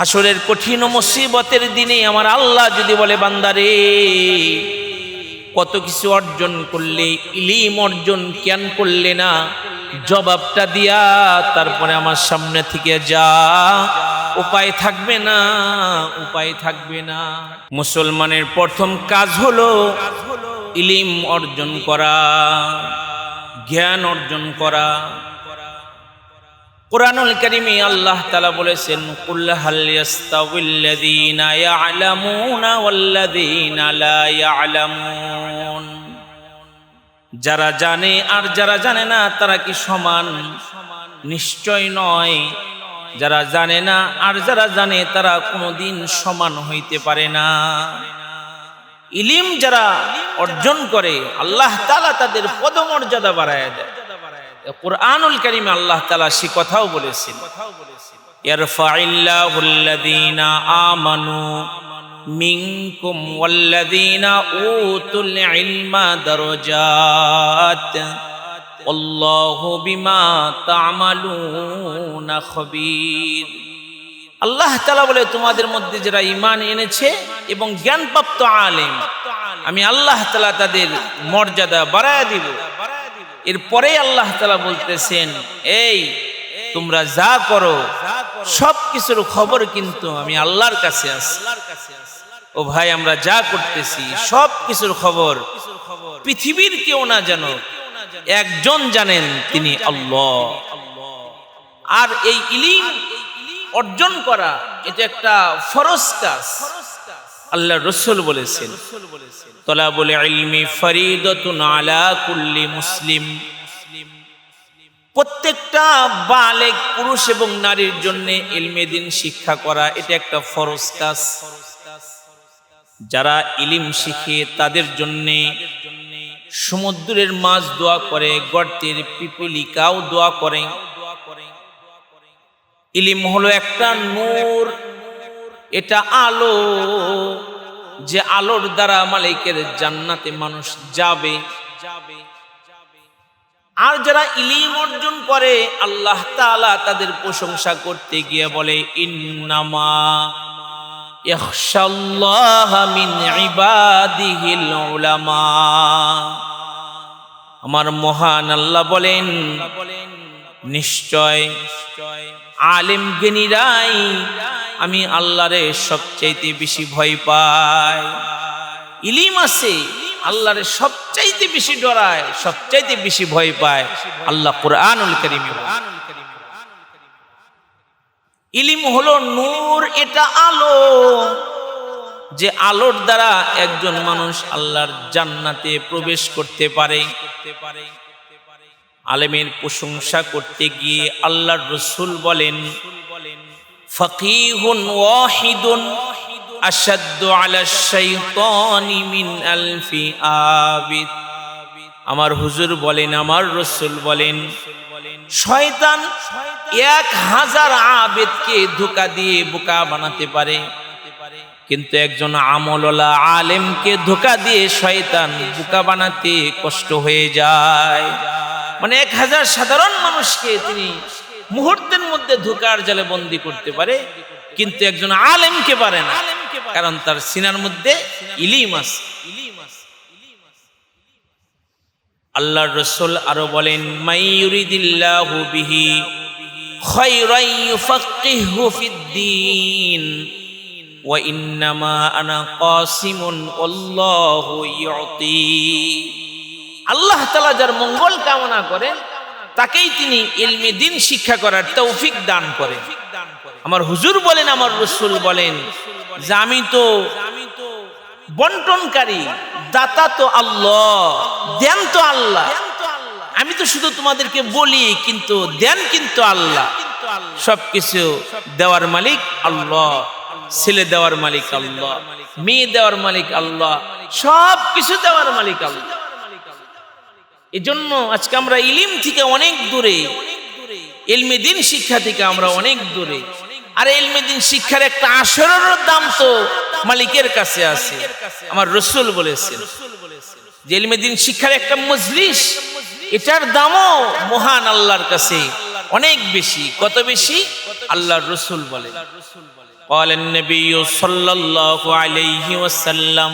হাসরের কঠিন মুসিবতের দিনে আমার আল্লাহ যদি বলে, বান্দারে, কত কিছু অর্জন করলে, ইলিম অর্জন জ্ঞান করলে না? জবাবটা দিয়া তারপরে আমার সামনে থেকে যা। উপায় থাকবে না, উপায় থাকবে না। মুসলমানের প্রথম কাজ হলো ইলিম অর্জন করা, জ্ঞান অর্জন করা। কোরআনুল কারিমে আল্লাহ তালা বলেছেন যারা জানে আর যারা জানে না, তারা কি সমান? নিশ্চয় নয়। যারা জানে না আর যারা জানে, তারা কোনোদিন সমান হইতে পারে না। ইলিম যারা অর্জন করে, আল্লাহ তালা তাদের পদমর্যাদা বাড়ায় দেয়। কোরআনুল কারিমে আল্লাহ তালা সে কথাও বলেছেন ইয়ারফাইল্লাহুল্লাযীনা আমানু মিনকুম ওয়াল্লাযীনা উতুল আল্লাহু তাআলা বলে, তোমাদের মধ্যে যারা ইমান এনেছে এবং জ্ঞানপ্রাপ্ত আলেম, আমি আল্লাহ তালা তাদের মর্যাদা বাড়ায় দিব। এরপরে আল্লাহ তালা বলতেছেন, এই, তোমরা যা করো সব কিছুর খবর কিন্তু আমি আল্লাহর কাছে আছি। ও ভাই, আমরা যা করতেছি সব কিছুর খবর পৃথিবীর কেউ না জানো একজন জানেন তিনি আল্লাহ। আর এই ইলিম অর্জন করা, এটা একটা ফরজ কাজ। আল্লাহ রসুল বলেছেন তলা বলে ইলমি ফরিদতুন আলা কুল্লি মুসলিম। প্রত্যেকটা বালেক পুরুষ এবং নারীর জন্য ইলমে দিন শিক্ষা করা, এটা একটা ফরজ কাজ। যারা ইলিম শিখে তাদের জন্য সমুদ্রের মাছ দোয়া করে, গর্তের পিপিলিকাও দোয়া করে। ইলিম হলো একটা নূর এটা আলো, যে আলোর দ্বারা মালিকের জান্নাতে মানুষ যাবে। আর যারা ইলিম অর্জন করে, আল্লাহ তাআলা তাদের প্রশংসা করতে গিয়ে বলে, ইন্নামা আমার মহান আল্লাহ বলেন, নিশ্চয় আলেম জ্ঞানীরাই আমি আল্লাহরে সবচাইতে বেশি ভয় পাই। ইলিম আছে, আল্লাহরে সবচাইতে বেশি ডরায়, সবচাইতে বেশি ভয় পায়। আল্লাহ কোরআনুল করিমে ইলিম হলো নূর, এটা আলো। যে আলোর দ্বারা একজন মানুষ আল্লাহর জান্নাতে প্রবেশ করতে পারে। আলেমের প্রশংসা করতে গিয়ে আল্লাহর রসুল বলেন ফকিহুন ওয়াহিদুন আশাদ্দু আলা শাইতানি মিন আলফি আবিদ। আমার হুজুর বলেন, আমার রসুল বলেন, শয়তান এক হাজার আবেদকে ধোকা দিয়ে বোকা বানাতে পারে, কিন্তু একজন আমললা আলেমকে ধোকা দিয়ে শয়তান বোকা বানাতে কষ্ট হয়ে যায়। মানে এক হাজার সাধারণ মানুষকে তিনি মুহূর্তের মধ্যে ধোকার জালে বন্দি করতে পারে, কিন্তু একজন আলেমকে পারে না। কারণ তার সিনার মধ্যে ইলিম আছে। আল্লাহর রসুল আরও বলেন আল্লাহু আল্লাহ তাআলা যার মঙ্গল কামনা করেন তাকেই তিনি ইলমে দিন শিক্ষা করার তৌফিক দান করেন আমার হুজুর বলেন, আমার রসুল বলেন যে আমি তো বন্টনকারী, দাতা তো আল্লাহ দেন তো আল্লাহ। আমি তো শুধু তোমাদেরকে বলি, কিন্তু দেন কিন্তু আল্লাহ। সবকিছু দেওয়ার মালিক আল্লাহ, ছেলে দেওয়ার মালিক আল্লাহ, মেয়ে দেওয়ার মালিক আল্লাহ সব কিছু দেওয়ার মালিক আল্লাহ। এজন্য আজকে আমরা ইলিম থেকে অনেক দূরে এলমে দিন শিক্ষা থেকে আমরা অনেক দূরে আর এলমে দিন শিক্ষার একটা আসরের দাম তো মালিকের কাছে আছে আমার রসুল বলেছেন যে এলমে দিন শিক্ষার একটা মজলিস এটার দামও মহান আল্লাহর কাছে অনেক বেশি কত বেশি আল্লাহর রসুল বলে قال النبي صلى الله عليه وسلم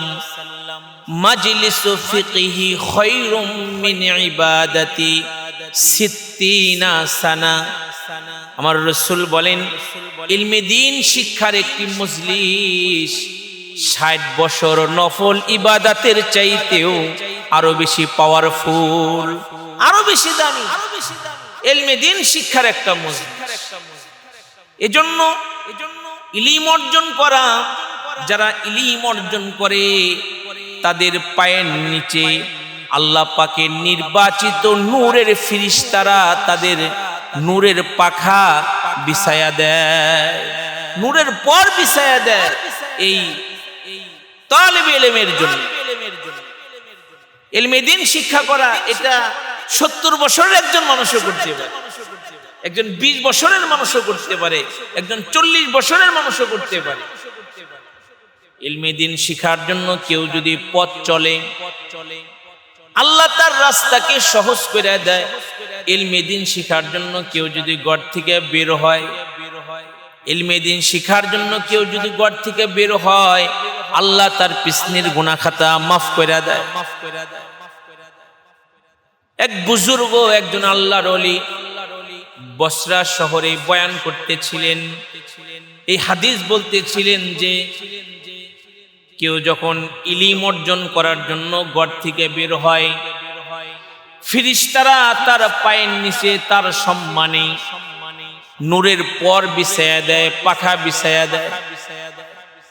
মাজলিসু ফিকহি খৈরুম মিন ইবাদাতি সিত্তিনা সানা। আমার রসুল বলেন, ইলমে দিন শিক্ষার একটি মজলিস, ষাট বছর নফল ইবাদাতের চাইতেও আরও বেশি পাওয়ারফুল আরও বেশি দামি। এলমে দিন শিক্ষার একটা মজলিস। এজন্য এজন্য ইলিম অর্জন করা, যারা ইলিম অর্জন করে তাদের পায়ের নিচে আল্লাহ পাকে নির্বাচিত নূরের ফিরিস্তারা তাদের নূরের পাখা বিছায়া দেয়। নূরের পর বিছায়া দেয় এই তালেব এলেমের শিক্ষা করা এটা সত্তর বছরের একজন মানুষও করতে পারে। একজন বিশ বছরের মানুষও করতে পারে। একজন চল্লিশ বছরের মানুষও করতে পারে। ইলমে দিন শিখার জন্য কেউ যদি পথ চলে, আল্লাহ তার রাস্তাকে সহজ করে দেয়। ইলমে দিন শিখার জন্য কেউ যদি গড় থেকে বের হয়, ইলমে দিন শিখার জন্য কেউ যদি গড় থেকে বের হয়, আল্লাহ তার পিছনের গুণা খাতা মাফ করে দেয়। মাফ করে দেয় এক বুজুর্গ একজন আল্লাহর অলি বসরা শহরে বয়ান করতেছিলেন। এই হাদিস বলতেছিলেন যে কেউ যখন ইলিম অর্জন করার জন্য গড় থেকে বের হয়, ফিরিস্তারা তার পায়ের নিচে তার সম্মানে নূরের পর বিছায়া দেয়, পাখা বিছায়া দেয়।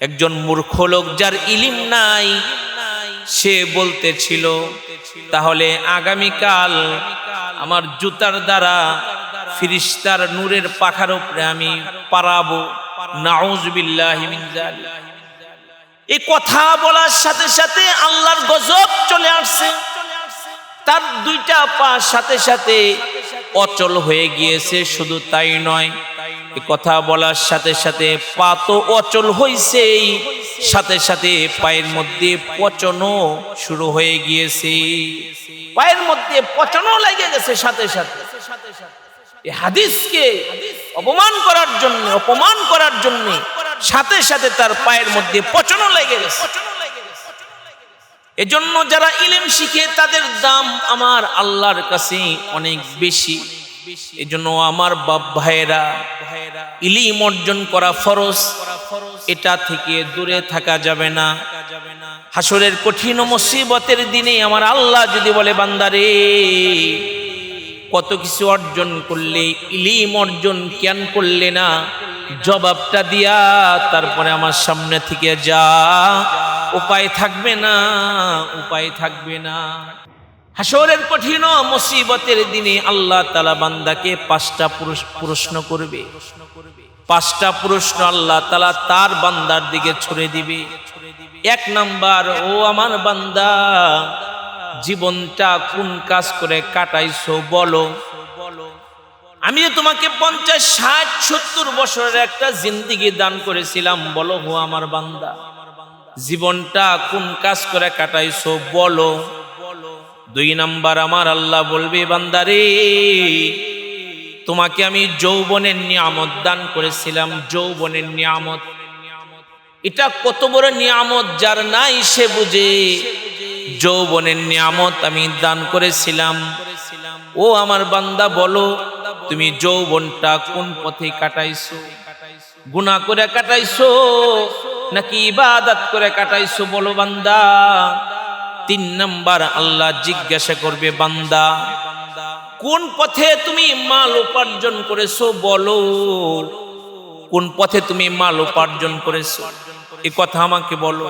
একজন মূর্খ লোক যার ইলিম নাই, সে বলতেছিল, তাহলে আগামীকাল আমার জুতার দ্বারা ফিরিস্তার নূরের পাখার উপরে আমি পারাবো নাউজবিল্লাহি মিন জালিক এই কথা বলার সাথে সাথে আল্লাহর গজব চলে আসছে। তার দুইটা পা সাথে সাথে অচল হয়ে গিয়েছে, শুধু তাই নয় কথা বলার সাথে সাথে পা তো অচল হইছেই, সাথে সাথে পায়ের মধ্যে পচনও শুরু হয়ে গিয়েছে। পায়ের মধ্যে পচনও লেগে গেছে সাথে সাথে। হাদিসকে অপমান করার জন্য, অপমান করার জন্য সাথে সাথে তার পায়ের মধ্যে পচনও লেগে গেছে। এজন্য যারা ইলেম শিখে, তাদের দাম আমার আল্লাহর কাছে অনেক বেশি। এজন্য আমার বাপ ভাইয়েরা, ইলিম অর্জন করা ফরজ। এটা থেকে দূরে থাকা যাবে না। হাসরের কঠিন মুসিবতের দিনে আমার আল্লাহ যদি বলে, বান্দারে কত কিছু অর্জন করলে, ইলিম অর্জন জ্ঞান করলে না? জবাবটা দিয়া তারপরে আমার সামনে থেকে যা। উপায় থাকবে না, উপায় থাকবে না। হাসরের কঠিন মুসিবতের দিনে আল্লাহ তালা বান্দাকে পাঁচটা প্রশ্ন করবে। পাঁচটা প্রশ্ন আল্লাহ তালা তার বান্দার দিকে ছড়ে দিবে। এক নাম্বার, ও আমার বান্দা জীবনটা কোন কাজ করে কাটাইছো, বলো। আমি যে তোমাকে পঞ্চাশ, ষাট, সত্তর বছরের একটা জিন্দিগি দান করেছিলাম, বলো হো আমার বান্দা। জীবনটা কোন কাজ করে কাটাইছো, বলো। দুই নাম্বার, আমার আল্লাহ বলবে, বান্দারে, তোমাকে আমি যৌবনের নিয়ামত দান করেছিলাম, যৌবনের নিয়ামত। এটা কত বড় নিয়ামত, যার নাই সে বুঝে। যৌবনের নিয়ামত আমি দান করেছিলাম। ও আমার বান্দা, বলো, তুমি যৌবনটা কোন পথে কাটাইছো? গুণা করে কাটাইছো নাকি ইবাদত করে কাটাইছো? বলো বান্দা। তিন নাম্বার আল্লাহ জিজ্ঞাসা করবে, বান্দা, কোন পথে তুমি মাল উপার্জন করেছ? বলো, কোন পথে তুমি মাল উপার্জন করেছ? এ কথা আমাকে বলো।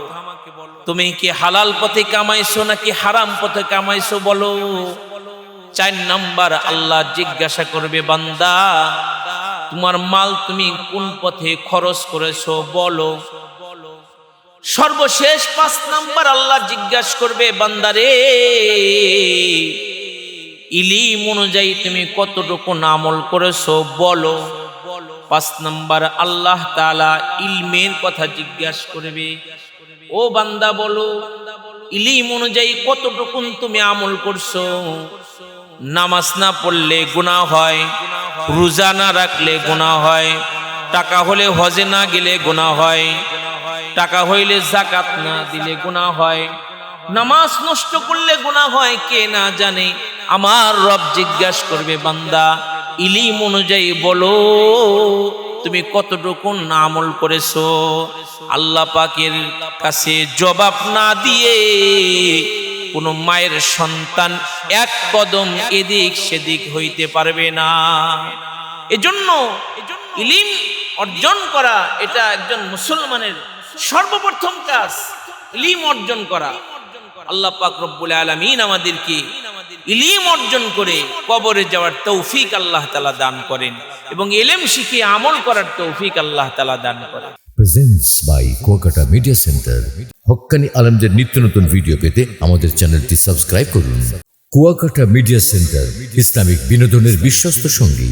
তুমি কি হালাল পথে কামাইছো নাকি হারাম পথে কামাইছো বলো? চার নাম্বার আল্লাহ জিজ্ঞাসা করবে, বান্দা, তোমার মাল তুমি কোন পথে খরচ করেছ বলো? সর্বশেষ পাঁচ নাম্বার আল্লাহ জিজ্ঞাসা করবে বান্দারে ইলিম অনুযায়ী তুমি কতটুকু আমল করেছ বলো? পাঁচ নাম্বার আল্লাহ তালা ইলমের কথা জিজ্ঞাসা করবে ও বান্দা বলো, ইলিম অনুযায়ী কতটুকুন তুমি আমল করছ? নামাজ না পড়লে গুণা হয়, রোজা না রাখলে গুণা হয়, টাকা হলে হজে না গেলে গুনাহ হয়, টাকা হইলে জাকাত না দিলে গুনাহ হয়, নামাজ নষ্ট করলে গুনাহ হয়, কে না জানে? আমার রব জিজ্ঞাসা করবে, বান্দা, ইলিম অনুযায়ী বলো তুমি কতটুকুন আমল করেছ? আল্লাহ পাকের কাছে জবাব না দিয়ে কোন মায়ের সন্তান এক কদম এদিক সেদিক হইতে পারবে না। এজন্য ইলিম অর্জন করা এটা একজন মুসলমানের সর্বপ্রথম কাজ। ইলিম অর্জন করা। আল্লাহ পাক রব্বুল আলামিন আমাদেরকে ইলিম অর্জন করে কবরে যাওয়ার তৌফিক আল্লাহ তালা দান করেন এবং এলেম শিখে আমল করার তৌফিক আল্লাহ তালা দান করেন। Presence by Kuakata media centre হক্কানি আলমদের নিত্য নতুন ভিডিও পেতে আমাদের চ্যানেলটি সাবস্ক্রাইব করুন। কুয়াকাটা মিডিয়া সেন্টার ইসলামিক বিনোদনের বিশ্বস্ত সঙ্গী।